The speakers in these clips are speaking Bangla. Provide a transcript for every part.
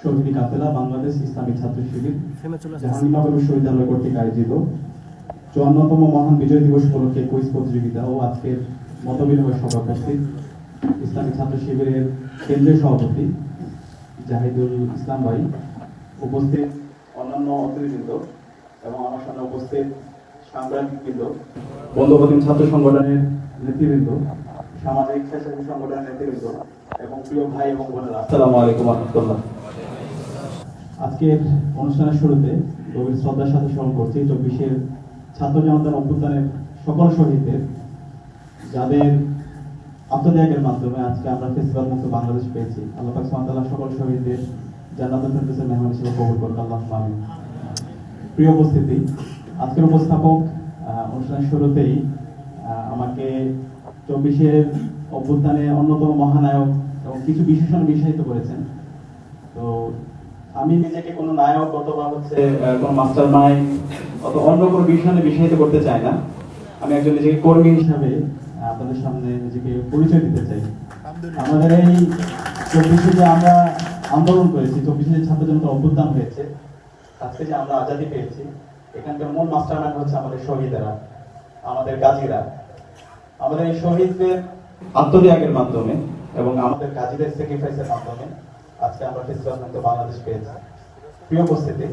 শহীদ কাফেলা, বাংলাদেশ ইসলামী ছাত্র শিবির, জাহাঙ্গীরনগর বিশ্ববিদ্যালয় কর্তৃক আয়োজিত চুয়ান্নতম মহান বিজয় দিবস উপলক্ষে কুইজ প্রতিযোগিতা ও আজকের মতবিনিময় সভা উপস্থিত ইসলামী ছাত্র শিবিরের কেন্দ্রীয় সভাপতি জাহিদুল ইসলাম ভাই, উপস্থিত অন্যান্য অতিথিবৃন্দ এবং আমার সামনে উপস্থিত সাংবাদিকবৃন্দ বন্ধুপ্রতিম ছাত্র সংগঠনের নেতৃবৃন্দ। সামাজিক স্বেচ্ছাসেবী সংগঠনের নেতৃবৃন্দ এবং প্রিয় ভাই এবং বোনেরা। আসসালামু আলাইকুম রহমতুল্লাহ। আজকের অনুষ্ঠানের শুরুতে গভীর শ্রদ্ধার সাথে স্মরণ করছি চব্বিশের ছাত্র জনতার অভ্যুত্থানের সকল শহীদদের যাদের আত্মত্যাগের মাধ্যমে আজকে আমরা ফেসিবাদ মুক্ত বাংলাদেশ পেয়েছি। আল্লাহ পাক সুবহানাহু সকল শহীদদের জান্নাতুল ফেরদৌসের মেহমান হিসেবে কবুল করুন। আল্লাহ আমিন। প্রিয় উপস্থিতি আজকের উপস্থাপক অনুষ্ঠানের শুরুতেই আমাকে চব্বিশের অভ্যুত্থানে অন্যতম মহানায়ক এবং কিছু বিশেষণ বিষয়িত করেছেন। তো আমি নিজেকে কোনো নায়ক অথবা হচ্ছে কোনো মাস্টার মাইন্ড অথবা অন্য কোনো বিষয়ে বিষয়িত করতে চাই না। আমি একজন নিজেকে কর্মী হিসাবে আপনাদের সামনে নিজেকে পরিচয় দিতে চাই। আমাদের এই চব্বিশে যে আমরা আন্দোলন করেছি, চব্বিশে যে ছাত্র জনতা অভ্যুত্থান হয়েছে। আজকে যে আমরা আজাদি পেয়েছি। এখানকার মূল মাস্টার মাইন্ড হচ্ছে আমাদের শহীদেরা, আমাদের গাজীরা। আমাদের এই শহীদদের আত্মত্যাগের মাধ্যমে এবং আমাদের গাজীদের স্যাক্রিফাইসের মাধ্যমে আজকে আমরা মুক্ত বাংলাদেশ পেয়েছি। প্রিয় উপস্থিতি,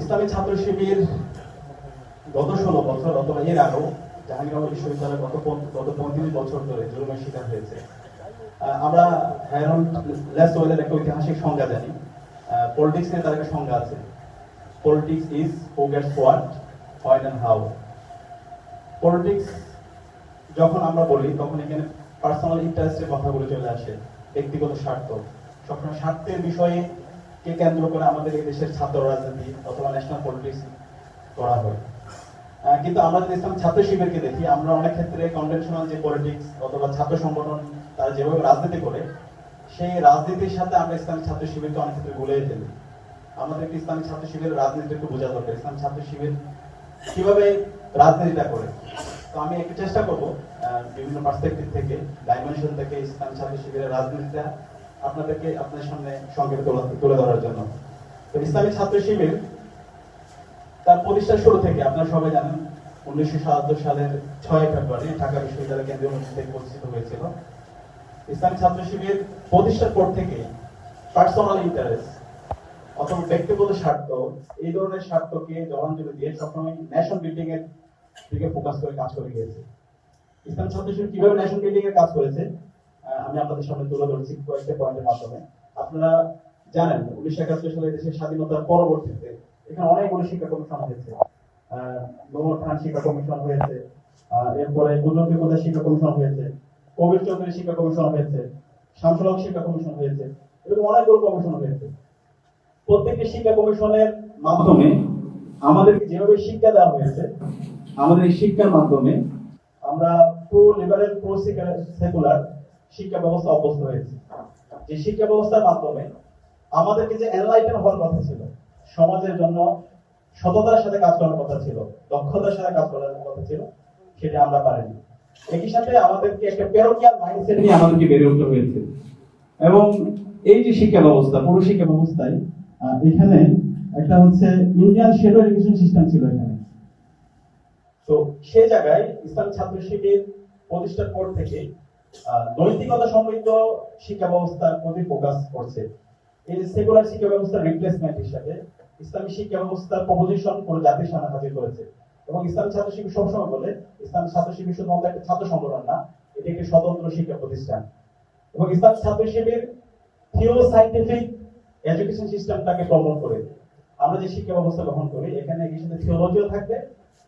ইসলামী ছাত্র শিবির গত ষোলো বছর, অথবা এর আগেও জাহাঙ্গীরনগর বিশ্ববিদ্যালয় গত গত পঁয়ত্রিশ বছর ধরে জুলুমের শিকার হয়েছে। আমরা হ্যারন লেসওয়েলের একটা ঐতিহাসিক সংজ্ঞা জানি। পলিটিক্স নিয়ে তার একটা সংজ্ঞা আছে। Politics is who gets what what and how politics যখন আমরা বলি, তখন এখানে পার্সোনাল ইন্টারেস্টের কথাগুলো চলে আসে। ব্যক্তিগত স্বার্থ। সবসময় স্বার্থের বিষয়ে কে কেন্দ্র করে আমাদের এই দেশের ছাত্র রাজনীতি অথবা ন্যাশনাল পলিটিক্স করা হয়। কিন্তু আমরা যদি ইসলাম ছাত্র শিবিরকে দেখি, আমরা অনেক ক্ষেত্রে কনভেনশনাল যে পলিটিক্স অথবা ছাত্র সংগঠন তারা যেভাবে রাজনীতি করে, সেই রাজনীতির সাথে আমরা ইসলাম ছাত্র শিবিরকে অনেক ক্ষেত্রে গুলিয়ে ফেলি। আমাদেরকে ইসলামী ছাত্র শিবিরের রাজনীতি একটু বোঝা দরকার। ইসলাম ছাত্র শিবির কীভাবে রাজনীতিটা করে? তো আমি একটু চেষ্টা করব বিভিন্ন পার্সপেক্টিভ থেকে ডাইমেনশন থেকে ইসলাম ছাত্র শিবিরের রাজনীতিটা আপনাদেরকে, আপনাদের সামনে সংক্ষেপে তোলা- ধরার জন্য। তো ইসলামী ছাত্র শিবির তার প্রতিষ্ঠার শুরু থেকে, আপনারা সবাই জানেন, উনিশশো সাতাত্তর সালের ছয় ফেব্রুয়ারি ঢাকা বিশ্ববিদ্যালয় কেন্দ্রীয় মসজিদ থেকে প্রতিষ্ঠিত হয়েছিল। ইসলামী ছাত্র শিবির প্রতিষ্ঠার পর থেকে পার্সোনাল ইন্টারেস্ট অথবা ব্যক্তিগত স্বার্থ, এই ধরনের স্বার্থকে জবানজলি দিয়ে সবসময় ন্যাশন বিল্ডিং এর দিকে ফোকাস করে কাজ করে গিয়েছে। ইসলাম ছাত্র কীভাবে ন্যাশন বিল্ডিং এর কাজ করেছে আমি আপনাদের সামনে তুলে ধরছি কয়েকটা পয়েন্টের মাধ্যমে। আপনারা জানেন, উনিশশো একাত্তর সালে দেশের স্বাধীনতার পরবর্তীতে এখানে অনেকগুলো শিক্ষা কমিশন হয়েছে। মোহাম্মদ খান শিক্ষা কমিশন হয়েছে এরপরে প্রদেশ শিক্ষা কমিশন হয়েছে, কবির শিক্ষা কমিশন হয়েছে শিক্ষা কমিশন হয়েছে, এরকম অনেকগুলো কমিশন হয়েছে। প্রত্যেকটি শিক্ষা কমিশনের মাধ্যমে আমাদেরকে যেভাবে শিক্ষা দেওয়া হয়েছে আমাদের এই শিক্ষার মাধ্যমে আমরা প্রো লিবারেল প্রো সেকুলার শিক্ষা ব্যবস্থা অভ্যস্ত হয়েছে। যে শিক্ষা ব্যবস্থার মাধ্যমে আমাদেরকে যে এনলাইটেন হওয়ার কথা ছিল, সমাজের জন্য সততার সাথে কাজ করার কথা ছিল, দক্ষতার সাথে কাজ করার কথা ছিল, সেটা আমরা পারিনি। একই সাথে আমাদেরকে একটা পেরোকিয়াল মাইন্ডসেট নিয়ে আমাদেরকে বেড়ে উঠতে হয়েছে। এবং এই যে শিক্ষা ব্যবস্থা, পুরো শিক্ষা ব্যবস্থায় এখানে একটা হচ্ছে ইন্ডিয়ান শেডো এডুকেশন সিস্টেম ছিল এখানে। তো সেই জায়গায় ইসলাম ছাত্র শিবির প্রতিষ্ঠার পর থেকে নৈতিকতা সমৃদ্ধ শিক্ষা ব্যবস্থার প্রতি ফোকাস করছে। এই সেকুলার শিক্ষা ব্যবস্থার ইসলামী শিক্ষা ব্যবস্থার প্রপোজিশন জাতির সামনে করেছে। এবং ইসলাম ছাত্র শিবির সবসময় বলে, ইসলাম ছাত্র শিবির শুধুমাত্র একটা ছাত্র সংগঠন না, এটি একটি স্বতন্ত্র শিক্ষা প্রতিষ্ঠান। এবং ইসলাম ছাত্র শিবির থিও সাইন্টিফিক এডুকেশন সিস্টেমটাকে প্রমোট করে। আমরা যে শিক্ষা ব্যবস্থা গ্রহণ করি, এখানে একই সাথে থিওলজিও থাকবে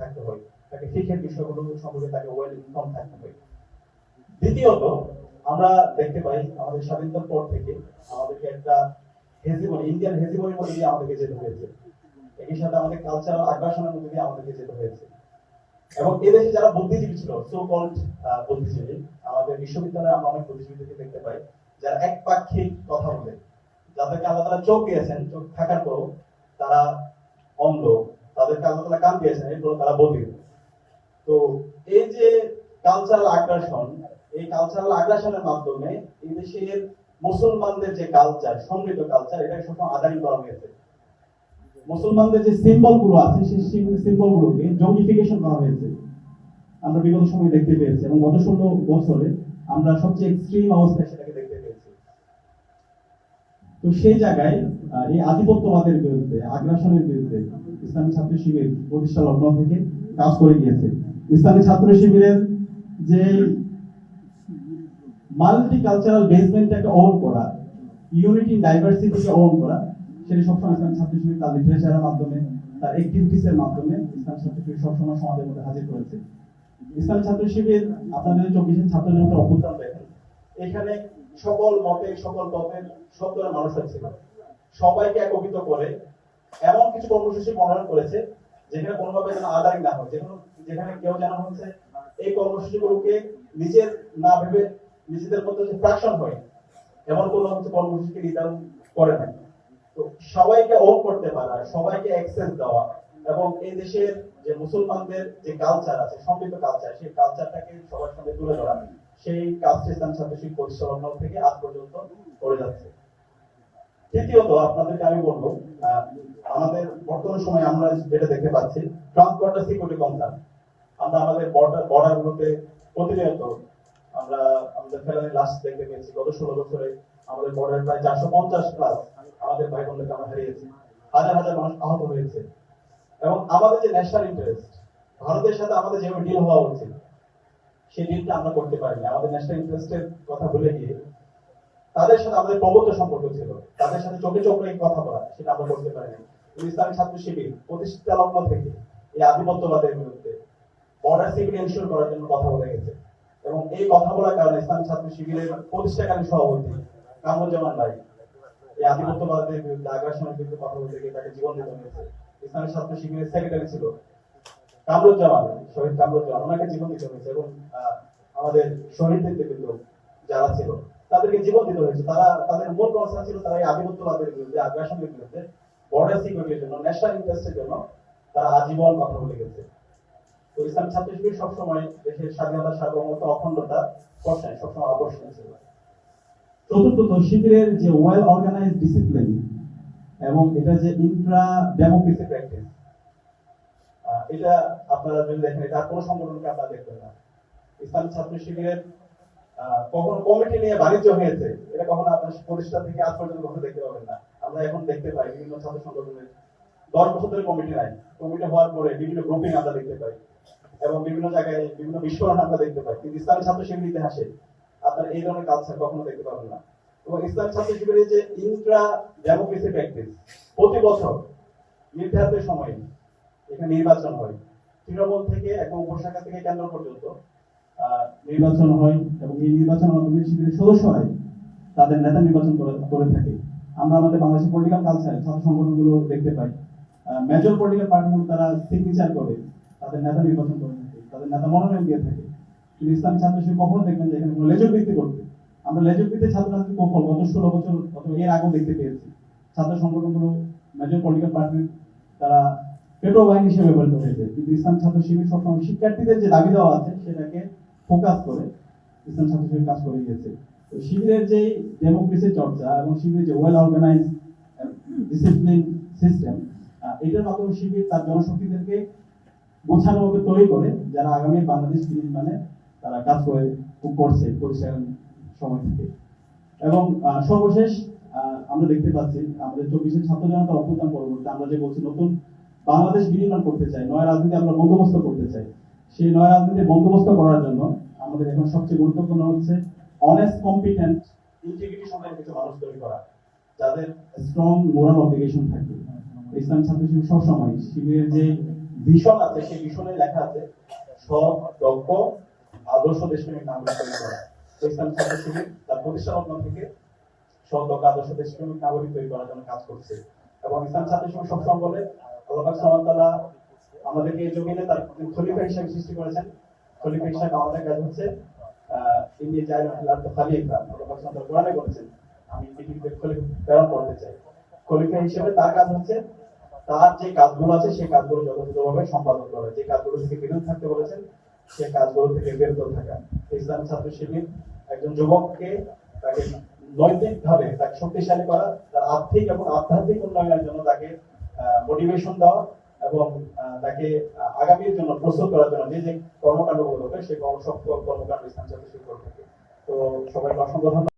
থাকতে হয় তাকে ফিকের বিষয়গুলো সম্পর্কে তাকে ওয়েল ইনফর্ম থাকতে হয় দ্বিতীয়ত, আমরা দেখতে পাই আমাদের স্বাধীনতার পর থেকে আমাদেরকে একটা হেজিমনি ইন্ডিয়ান হেজিমনির মধ্যে দিয়ে আমাদেরকে যেতে হয়েছে। একই সাথে আমাদের কালচারাল আগ্রাসনের মধ্যে দিয়ে আমাদেরকে যেতে হয়েছে। এবং এদেশে যারা বুদ্ধিজীবী ছিল সো কল্ড বুদ্ধিজীবী, আমাদের বিশ্ববিদ্যালয়ে আমরা অনেক বুদ্ধিজীবীদেরকে দেখতে পাই, যারা একপাক্ষিক কথা বলে। যাদেরকে আল্লাহ তারা চোখ দিয়েছেন, চোখ থাকার পরও তারা অন্ধ তাদেরকে আল্লাহ তালা কান দিয়েছেন এরপর তারা বধির তো এই যে কালচারাল আগ্রাসন এই কালচারাল আগ্রাসনের মাধ্যমে এই দেশের মুসলমানদের যে কালচার সমৃদ্ধ কালচার এটা সবসময় আদানি করা হয়েছে। মুসলমানদের যে সিম্বলগুলো আছে, সেই সিম্বল গুলোকে জঙ্গিফিকেশন করা হয়েছে। আমরা বিগত সময় দেখতে পেয়েছি, এবং গত ষোলো বছরে আমরা সবচেয়ে এক্সট্রিম অবস্থায় সেটাকে দেখতে পেয়েছি। তো সেই জায়গায় এই আধিপত্যবাদের বিরুদ্ধে আগ্রাসনের বিরুদ্ধে ইসলামী ছাত্র শিবির প্রতিষ্ঠা লগ্ন থেকে কাজ করে গিয়েছে। ইসলামী ছাত্র শিবিরের যে মাল্টি কালচারাল বেসমেন্টটাকে ওন করা ইউনিটি ডাইভার্সিটিকে ওন করা, সেটা সবসময় ইসলামী ছাত্র শিবির তার লিটারেচারের মাধ্যমে, তার অ্যাক্টিভিটিস এর মাধ্যমে ইসলামী ছাত্র শিবির সবসময় সমাজের মধ্যে হাজির করেছে। ইসলামী ছাত্র শিবির আপনাদের চব্বিশের ছাত্র জনতার অভ্যুত্থান দেখেন, এখানে সকল মতের সকল মতের সব মানুষ ছিল সবাইকে একত্রিত করে এমন কিছু কর্মসূচি প্রণয়ন করেছে, যেখানে কোনোভাবে যেন আদায় না হয়। যেখানে যেখানে কেউ যেন হচ্ছে এই কর্মসূচিগুলোকে নিজের না ভেবে নিজেদের মধ্যে যে প্রাকশন হয়, এমন কোনো হচ্ছে কর্মসূচিকে নির্ধারণ করে নাই। তো সবাইকে ওন করতে পারা, সবাইকে অ্যাক্সেস দেওয়া এবং এই দেশের যে মুসলমানদের যে কালচার আছে সমৃদ্ধ কালচার সেই কালচারটাকে সবার সামনে তুলে ধরা, সেই কাজটি ইসলাম ছাত্র পরিচালনা থেকে আজ পর্যন্ত করে যাচ্ছে। তৃতীয়ত আপনাদেরকে আমি বলব আমাদের বর্তমান সময়ে আমরা যেটা দেখতে পাচ্ছি সিকিউরিটি কনসার্ন আমরা আমাদের বর্ডার বর্ডার গুলোতে প্রতিনিয়ত আমরা আমাদের ফেলানি লাশ দেখতে পেয়েছি, গত ষোলো বছরে আমাদের বর্ডার প্রায় চারশো পঞ্চাশ প্লাস আমাদের ভাই বোনদেরকে আমরা হারিয়েছি, হাজার হাজার মানুষ আহত হয়েছে। এবং আমাদের যে ন্যাশনাল ইন্টারেস্ট ভারতের সাথে আমাদের যেভাবে ডিল হওয়া উচিত, সেই ডিলটা আমরা করতে পারিনি। আমাদের ন্যাশনাল ইন্টারেস্টের কথা বলে গিয়ে তাদের সাথে আমাদের প্রবদ্ধ সম্পর্ক ছিল। তাদের সাথে চোখে চোখ কথা বলা, সেটা আমরা করতে পারিনি কিন্তু ইসলামী ছাত্র শিবির, প্রতিষ্ঠা লগ্ন থেকে এই আধিপত্যবাদের বিরুদ্ধে বর্ডার সিকিউরিটি এনশিওর করার জন্য কথা বলে গেছে। এবং এই কথা বলার কারণে ইসলামী ছাত্র শিবিরের প্রতিষ্ঠাকালীন সভাপতি কামরুজ্জামান ভাই এই আধিপত্যবাদের বিরুদ্ধে, আগ্রাসনের বিরুদ্ধে কথা বলতে গিয়ে তাকে জীবন দিতে হয়েছে। ইসলামী ছাত্র শিবিরের সেক্রেটারি ছিল কামরুজ্জামান, শহীদ কামরুজ্জামান। ওনাকে জীবন দিতে হয়েছে এবং আমাদের শহীদ নেতৃবৃন্দ যারা ছিল তাদেরকে জীবন দিতে হয়েছে। তারা, তাদের মূল কনসার্ন ছিল তারা এই আধিপত্যবাদের বিরুদ্ধে, আগ্রাসনের বিরুদ্ধে বর্ডার সিকিউরিটির জন্য ন্যাশনাল ইন্টারেস্টের জন্য তারা আজীবন কথা বলে গেছে। তো ইসলাম ছাত্র সবসময় দেশের স্বাধীনতা, সার্বভৌমত্ব, অখণ্ডতা প্রশ্নে সবসময় আকর্ষণীয় ছিল চতুর্থত শিবিরের যে ওয়েল অর্গানাইজ ডিসিপ্লিন এবং এটা যে ইন্ট্রা ডেমোক্রেসি প্র্যাকটিস এটা আপনারা যদি দেখেন, এটা কোনো সংগঠনকে আপনারা দেখবেন না। ইসলাম ছাত্র শিবিরের কখনো কমিটি নিয়ে বাণিজ্য হয়েছে, এটা কখনো আপনার প্রতিষ্ঠা থেকে আজ পর্যন্ত কখনো দেখতে পাবেন না। আমরা এখন দেখতে পাই বিভিন্ন ছাত্র সংগঠনের দশ বছর ধরে কমিটি নাই। কমিটি হওয়ার পরে বিভিন্ন গ্রুপিং আমরা দেখতে পাই এবং বিভিন্ন জায়গায় বিভিন্ন বিস্ফোরণ আমরা দেখতে পাই। কিন্তু ইসলামী ছাত্র শিবির ইতিহাসে আপনারা এই ধরনের কালচার কখনো দেখতে পাবেন না। এবং ইসলামী ছাত্র শিবিরের যে ইন্ট্রা ডেমোক্রেসি প্র্যাকটিস প্রতি বছর নির্ধারিত সময়ে এখানে নির্বাচন হয়। তৃণমূল থেকে একদম উপশাখা থেকে কেন্দ্র পর্যন্ত নির্বাচন হয় এবং এই নির্বাচনের মাধ্যমে শিবিরের সদস্যরাই তাদের নেতা নির্বাচন করে থাকে। আমরা আমাদের বাংলাদেশের পলিটিক্যাল কালচারে ছাত্র সংগঠনগুলো দেখতে পাই। মেজর পলিটিক্যাল পার্টিগুলো তারা সিগনেচার করে, তাদের নেতা নির্বাচন করে থাকে, তাদের নেতা মনোনয়ন দিয়ে থাকে। কিন্তু ইসলামী ছাত্র শিবির কখনো দেখবেন যে এখানে লেজর ভিত্তি করতে। আমরা লেজর ভিত্তি ছাত্রছাত্রী কৌশল গত ষোলো বছর অথবা এর আগেও দেখতে পেয়েছি। ছাত্র সংগঠনগুলো মেজর পলিটিক্যাল পার্টি তারা পেট্রো বাহিনী হিসেবে ব্যবহৃত হয়েছে। কিন্তু ইসলাম ছাত্র শিবির সবসময় শিক্ষার্থীদের যে দাবি দেওয়া আছে, সেটাকে ফোকাস করে, ইসলাম ছাত্র কাজ করে গিয়েছে। তো শিবিরের যে ডেমোক্রেসি চর্চা এবং শিবিরের যে ওয়েল অর্গানাইজ ডিসিপ্লিন সিস্টেম এটার মাধ্যমে শিবির তার জনশক্তিদেরকে গোছানোভাবে তৈরি করে, যারা আগামী বাংলাদেশ নির্মাণে তারা কাজ করে করছে প্রতিষ্ঠান সময় থেকে। এবং সর্বশেষ আমরা দেখতে পাচ্ছি, আমাদের চব্বিশের ছাত্র জনতা অভ্যুত্থান পরবর্তী আমরা যে বলছি নতুন বাংলাদেশ বিনির্মাণ করতে চাই, নয় রাজনীতি আমরা বন্দোবস্ত করতে চাই, সেই নয় রাজনীতি বন্দোবস্ত করার জন্য আমাদের এখন সবচেয়ে গুরুত্বপূর্ণ হচ্ছে অনেস্ট কম্পিটেন্ট ইন্টিগ্রিটি সম্পন্ন কিছু মানুষ তৈরি করা, যাদের স্ট্রং মোরাল অব্লিগেশন থাকে। ইসলাম ছাত্র শিবির সবসময় শিবিরের যে ভীষণ আছে, সেই ভীষণে লেখা আছে সব দক্ষ, আদর্শ দেশপ্রেমিক নাগরিক তৈরি করা। ইসলাম ছাত্র শিবির তার প্রতিষ্ঠা লগ্ন থেকে সদক আদর্শ দেশপ্রেমিক নাগরিক তৈরি করার জন্য কাজ করছে। এবং ইসলাম ছাত্র শিবির সবসময় বলে, আল্লাহ আমাদেরকে জমিনে তার খলিফা হিসেবে সৃষ্টি করেছেন। আমাদের হচ্ছে ইন্নি জাইলুল খলিফা কোরআনে বলেছেন, আমি পৃথিবীতে খলিফা প্রেরণ করতে চাই। খলিফা হিসেবে তার কাজ হচ্ছে, তার যে কাজগুলো আছে সেই কাজগুলো যথাযথভাবে সম্পাদন করা। যে কাজগুলো থেকে বিরত থাকতে বলেছেন সেই কাজগুলো থেকে বিরত থাকা। ইসলাম ছাত্র শিবির একজন যুবককে তাকে নৈতিক ভাবে তাকে শক্তিশালী করা, তার আর্থিক এবং আধ্যাত্মিক উন্নয়নের জন্য তাকে মোটিভেশন দেওয়া এবং তাকে আগামীর জন্য প্রস্তুত করার জন্য যে যে কর্মকাণ্ডগুলো হবে সেই সব কর্মকাণ্ড ইসলাম ছাত্র শুরু করে থাকে তো সবাইকে অসংখ্য ধন্যবাদ।